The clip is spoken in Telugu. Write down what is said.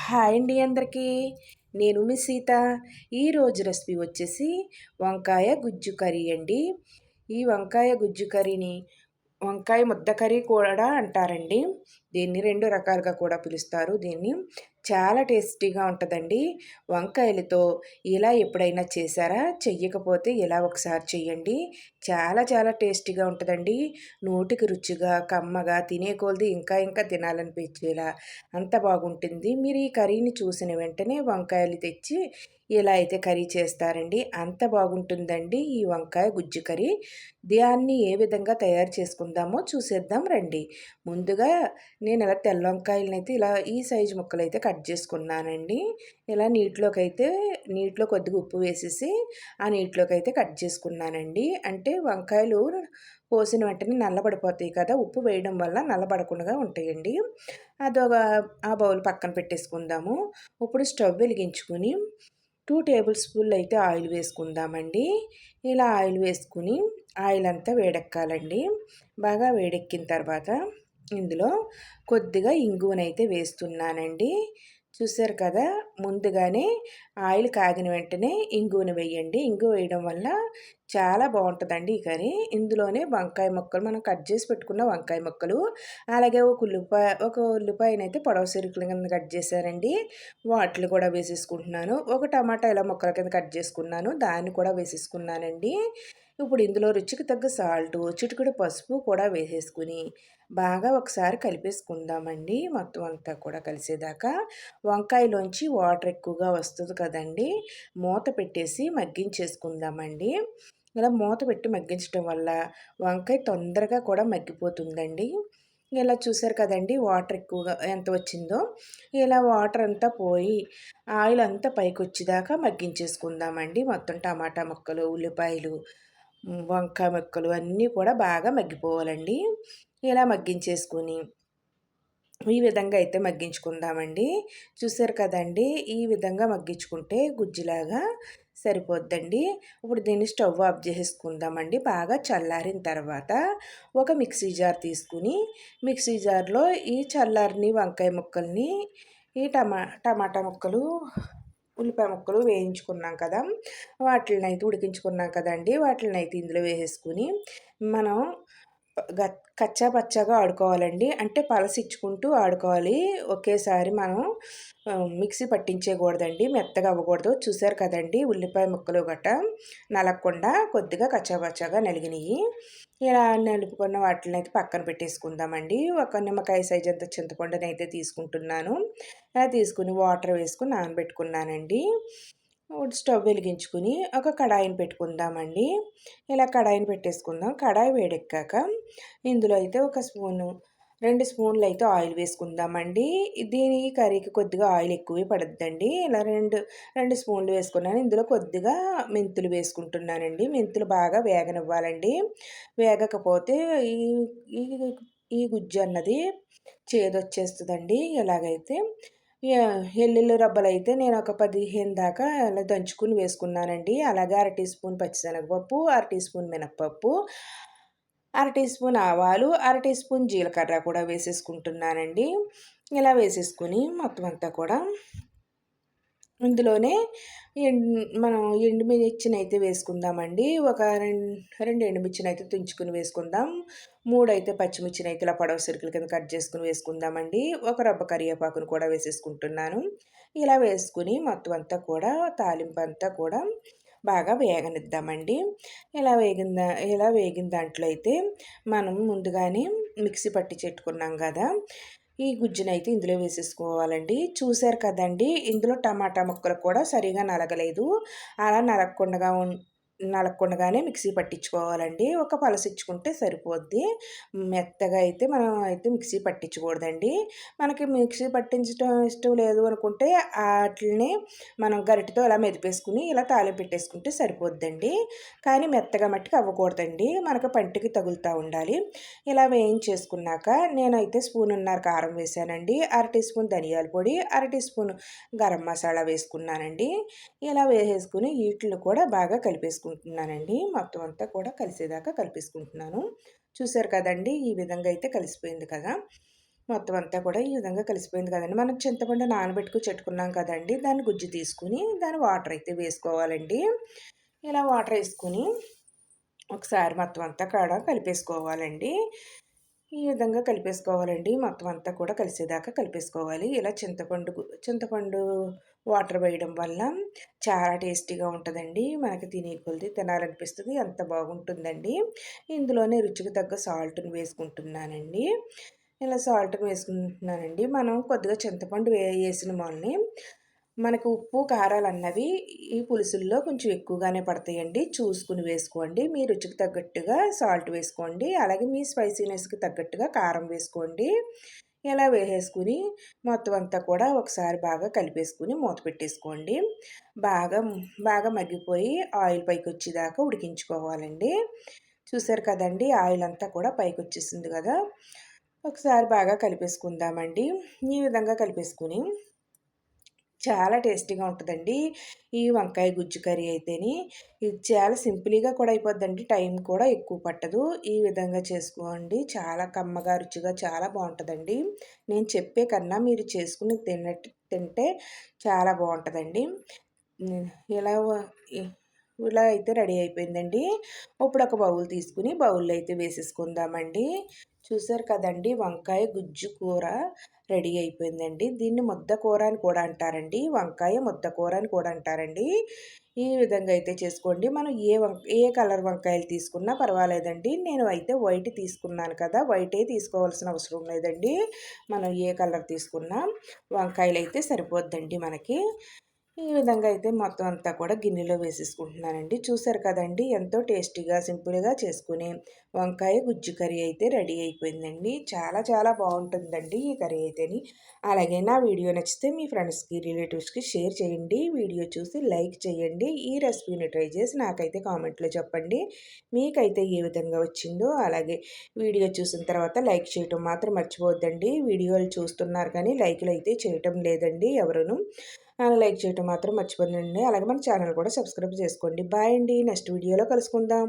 హాయ్ అండి అందరికీ. నేను మీ సీత. ఈరోజు రెసిపీ వచ్చేసి వంకాయ గుజ్జు కర్రీ అండి. ఈ వంకాయ గుజ్జు కర్రీని వంకాయ ముద్ద కర్రీ కూడా అంటారండి. దీన్ని రెండు రకాలుగా కూడా పిలుస్తారు. దీన్ని చాలా టేస్టీగా ఉంటుందండి. వంకాయలతో ఇలా ఎప్పుడైనా చేశారా? చెయ్యకపోతే ఇలా ఒకసారి చెయ్యండి. చాలా చాలా టేస్టీగా ఉంటుందండి. నోటికి రుచిగా కమ్మగా తినే కొలది ఇంకా ఇంకా తినాలనిపించేలా అంత బాగుంటుంది. మీరు ఈ కర్రీని చూసిన వెంటనే వంకాయలు తెచ్చి ఇలా అయితే కర్రీ చేస్తారండి. అంత బాగుంటుందండి ఈ వంకాయ గుజ్జు కర్రీ. దాన్ని ఏ విధంగా తయారు చేసుకుందామో చూసేద్దాం రండి. ముందుగా నేను ఇలా తెల్ల వంకాయలను అయితే ఇలా ఈ సైజు ముక్కలు అయితే కట్ చేసుకున్నానండి. ఇలా నీటిలోకి అయితే నీటిలో కొద్దిగా ఉప్పు వేసేసి ఆ నీటిలోకి అయితే కట్ చేసుకున్నానండి. అంటే వంకాయలు కోసిన వెంటనే నల్లబడిపోతాయి కదా ఉప్పు వేయడం వల్ల నల్లబడకుండా ఉంటాయండి. అదొక ఆ బౌల్ పక్కన పెట్టేసుకుందాము. ఇప్పుడు స్టవ్ వెలిగించుకుని టూ టేబుల్ స్పూన్లు అయితే ఆయిల్ వేసుకుందామండి. ఇలా ఆయిల్ వేసుకుని ఆయిల్ అంతా వేడెక్కాలండి. బాగా వేడెక్కిన తర్వాత ఇందులో కొద్దిగా ఇంగువనైతే వేస్తున్నానండి. చూసారు కదా ముందుగానే ఆయిల్ కాగిన వెంటనే ఇంగువను వేయండి. ఇంగు వేయడం వల్ల చాలా బాగుంటుందండి ఈ కర్రీ. ఇందులోనే వంకాయ ముక్కలు మనం కట్ చేసి పెట్టుకున్న వంకాయ ముక్కలు అలాగే ఒక ఉల్లిపాయ ఒక ఉల్లిపాయనైతే పొడవ సిరుకుల కింద కట్ చేశారండి. వాటిని కూడా వేసేసుకుంటున్నాను. ఒక టమాటా ఇలా ముక్కల కింద కట్ చేసుకున్నాను. దాన్ని కూడా వేసేసుకున్నానండి. ఇప్పుడు ఇందులో రుచికి తగ్గ సాల్ట్ చిటికెడు పసుపు కూడా వేసేసుకుని బాగా ఒకసారి కలిపేసుకుందామండి. మొత్తం అంతా కూడా కలిసేదాకా వంకాయలోంచి వాటర్ ఎక్కువగా వస్తుంది కదండి. మూత పెట్టేసి మగ్గించేసుకుందామండి. ఇలా మూత పెట్టి మగ్గించడం వల్ల వంకాయ తొందరగా కూడా మగ్గిపోతుందండి. ఇలా చూసారు కదండి వాటర్ ఎక్కువగా ఎంత వచ్చిందో. ఇలా వాటర్ అంతా పోయి ఆయిల్ అంతా పైకి వచ్చేదాకా మగ్గించేసుకుందామండి. మొత్తం టమాటా ముక్కలు ఉల్లిపాయలు వంకాయ ముక్కలు అన్నీ కూడా బాగా మగ్గిపోవాలండి. ఇలా మగ్గించేసుకొని ఈ విధంగా అయితే మగ్గించుకుందామండి. చూసారు కదండి ఈ విధంగా మగ్గించుకుంటే గుజ్జులాగా సరిపోద్దండి. ఇప్పుడు దీన్ని స్టవ్ ఆఫ్ చేసేసుకుందామండి. బాగా చల్లారిన తర్వాత ఒక మిక్సీ జార్ తీసుకుని మిక్సీ జార్లో ఈ చల్లారిని వంకాయ ముక్కల్ని ఈ టమా టమాటా ముక్కలు ఉల్లిపాయ ముక్కలు వేయించుకున్నాం కదా. వాటిని అయితే ఉడికించుకున్నాం కదండి. వాటిని అయితే ఇందులో వేసేసుకుని మనం కచ్చా పచ్చగా ఆడుకోవాలండి. అంటే పలసిచ్చుకుంటూ ఆడుకోవాలి. ఒకేసారి మనం మిక్సీ పట్టించేయకూడదండి. మెత్తగా అవ్వకూడదు. చూసారు కదండి ఉల్లిపాయ ముక్కలు గట్ట నలగకుండా కొద్దిగా కచ్చాపచ్చాగా నలిగినాయి. ఇలా నలుపుకున్న వాటిని అయితే పక్కన పెట్టేసుకుందామండి. ఒక నిమ్మకాయ సైజ్ అంత చింతపండునైతే తీసుకుంటున్నాను. అలా తీసుకుని వాటర్ వేసుకుని నానబెట్టుకున్నానండి. స్టవ్ వెలిగించుకుని ఒక కడాయిని పెట్టుకుందామండి. ఇలా కడాయిని పెట్టేసుకుందాం. కడాయి వేడెక్కాక ఇందులో అయితే ఒక స్పూను రెండు స్పూన్లు అయితే ఆయిల్ వేసుకుందామండి. దీని కర్రీకి కొద్దిగా ఆయిల్ ఎక్కువే పడద్దండి. ఇలా రెండు రెండు స్పూన్లు వేసుకున్నాను. ఇందులో కొద్దిగా మెంతులు వేసుకుంటున్నానండి. మెంతులు బాగా వేగనివ్వాలండి. వేగకపోతే ఈ ఈ గుజ్జు అన్నది చేదొచ్చేస్తుందండి. ఎలాగైతే ఎల్లుల్లి రబ్బలు అయితే నేను ఒక పదిహేను దాకా అలా దంచుకుని వేసుకున్నానండి. అలాగే అర టీ స్పూన్ పచ్చిశనగపప్పు అర టీ స్పూన్ మినప్పప్పు అర టీ స్పూన్ ఆవాలు అర టీ స్పూన్ జీలకర్ర కూడా వేసేసుకుంటున్నానండి. ఇలా వేసేసుకుని మొత్తం అంతా కూడా ఇందులోనే మనం ఎండుమిర్చిని అయితే వేసుకుందామండి. ఒక రెండు రెండు ఎండుమిర్చిని అయితే తుంచుకుని వేసుకుందాం. మూడు అయితే పచ్చిమిర్చిని అయితే ఇలా పడవ సిరుకుల కింద కట్ చేసుకుని వేసుకుందామండి. ఒక రబ్బ కరివేపాకును కూడా వేసేసుకుంటున్నాను. ఇలా వేసుకుని మొత్తం అంతా కూడా తాలింపు అంతా కూడా బాగా వేగనిద్దామండి. ఇలా వేగిన ఇలా వేగిన దాంట్లో అయితే మనం ముందుగానే మిక్సీ పట్టి చెట్టుకున్నాం కదా. ఈ గుజ్జునైతే ఇందులో వేసేసుకోవాలండి. చూశారు కదండి ఇందులో టమాటా ముక్కలు కూడా సరిగా నలగలేదు. అలా నలగకుండా నలక్కుండగానే మిక్సీ పట్టించుకోవాలండి. ఒక పలసిచ్చుకుంటే సరిపోద్ది. మెత్తగా అయితే మనం అయితే మిక్సీ పట్టించకూడదండి. మనకి మిక్సీ పట్టించడం ఇష్టం లేదు అనుకుంటే వాటిని మనం గరిటితో ఇలా మెదిపేసుకుని ఇలా తాళి పెట్టేసుకుంటే సరిపోద్దండి. కానీ మెత్తగా మట్టికి అవ్వకూడదండి. మనకు పంటికి తగులుతూ ఉండాలి. ఇలా వేయించేసుకున్నాక నేనైతే స్పూన్న్నర కారం వేసానండి. అర టీ స్పూన్ ధనియాల పొడి అర టీ స్పూన్ గరం మసాలా వేసుకున్నానండి. ఇలా వేసేసుకుని వీటిని కూడా బాగా కలిపేసుకున్నాను కలిపేసుకుంటున్నానండి మొత్తం అంతా కూడా కలిసేదాకా కలిపేసుకుంటున్నాను. చూసారు కదండి ఈ విధంగా అయితే కలిసిపోయింది కదా. మొత్తం అంతా కూడా ఈ విధంగా కలిసిపోయింది కదండి. మనం చింతపండు నానబెట్టుకు చెట్టుకున్నాం కదండి దాన్ని గుజ్జు తీసుకుని దాని వాటర్ అయితే వేసుకోవాలండి. ఇలా వాటర్ వేసుకుని ఒకసారి మొత్తం అంతా కాడ కలిపేసుకోవాలండి. ఈ విధంగా కలిపేసుకోవాలండి. మొత్తం అంతా కూడా కలిసేదాకా కలిపేసుకోవాలి. ఇలా చింతపండు చింతపండు వాటర్ వేయడం వల్ల చాలా టేస్టీగా ఉంటుందండి. మనకి తినే కొలిది తినాలనిపిస్తుంది. అంత బాగుంటుందండి. ఇందులోనే రుచికి తగ్గ సాల్ట్ని వేసుకుంటున్నానండి. ఇలా సాల్ట్ని వేసుకుంటున్నానండి. మనం కొద్దిగా చింతపండు వేసిన వాళ్ళని మనకు ఉప్పు కారాలు అన్నవి ఈ పులుసుల్లో కొంచెం ఎక్కువగానే పడతాయండి. చూసుకుని వేసుకోండి. మీ రుచికి తగ్గట్టుగా సాల్ట్ వేసుకోండి. అలాగే మీ స్పైసీనెస్కి తగ్గట్టుగా కారం వేసుకోండి. ఇలా వేసేసుకుని మొత్తం అంతా కూడా ఒకసారి బాగా కలిపేసుకుని మూత పెట్టేసుకోండి. బాగా బాగా మగ్గిపోయి ఆయిల్ పైకి వచ్చేదాకా ఉడికించుకోవాలండి. చూసారు కదండి ఆయిల్ అంతా కూడా పైకి వచ్చేసింది కదా. ఒకసారి బాగా కలిపేసుకుందామండి. ఈ విధంగా కలిపేసుకుని చాలా టేస్టీగా ఉంటుందండి. ఈ వంకాయ గుజ్జు కర్రీ అయితేని ఇది చాలా సింపుల్గా కూడా అయిపోద్దండి. టైం కూడా ఎక్కువ పట్టదు. ఈ విధంగా చేసుకోండి. చాలా కమ్మగా రుచిగా చాలా బాగుంటుందండి. నేను చెప్పే కన్నా మీరు చేసుకుని తిన్నట్టు తింటే చాలా బాగుంటుందండి. ఇలా ఇలా అయితే రెడీ అయిపోయిందండి. ఇప్పుడు ఒక బౌల్ తీసుకుని బౌల్లో అయితే వేసేసుకుందామండి. చూసారు కదండి వంకాయ గుజ్జు కూర రెడీ అయిపోయిందండి. దీన్ని ముద్ద కూర అని కూడా అంటారండి. వంకాయ ముద్ద కూర అని కూడా అంటారండి. ఈ విధంగా అయితే చేసుకోండి. మనం ఏ వంక ఏ కలర్ వంకాయలు తీసుకున్నా పర్వాలేదండి. నేను అయితే వైట్ తీసుకున్నాను కదా వైటే తీసుకోవాల్సిన అవసరం లేదండి. మనం ఏ కలర్ తీసుకున్నా వంకాయలు అయితే సరిపోద్దండి మనకి. ఈ విధంగా అయితే మొత్తం అంతా కూడా గిన్నెలో వేసేసుకుంటున్నానండి. చూసారు కదండి ఎంతో టేస్టీగా సింపుల్గా చేసుకునే వంకాయ గుజ్జు కర్రీ అయితే రెడీ అయిపోయిందండి. చాలా చాలా బాగుంటుందండి ఈ కర్రీ అయితేని. అలాగే నా వీడియో నచ్చితే మీ ఫ్రెండ్స్కి రిలేటివ్స్కి షేర్ చేయండి. వీడియో చూసి లైక్ చేయండి. ఈ రెసిపీని ట్రై చేసి నాకైతే కామెంట్లో చెప్పండి. మీకైతే ఏ విధంగా వచ్చిందో అలాగే వీడియో చూసిన తర్వాత లైక్ చేయటం మాత్రం మర్చిపోవద్దండి. వీడియోలు చూస్తున్నారు కానీ లైక్లు అయితే చేయటం లేదండి ఎవరును. లైక్ చేయటం మాత్రం మర్చిపోయిందండి అలాగే మన ఛానల్ కూడా సబ్స్క్రైబ్ చేసుకోండి. బాయ్ అండి. నెక్స్ట్ వీడియోలో కలుసుకుందాం.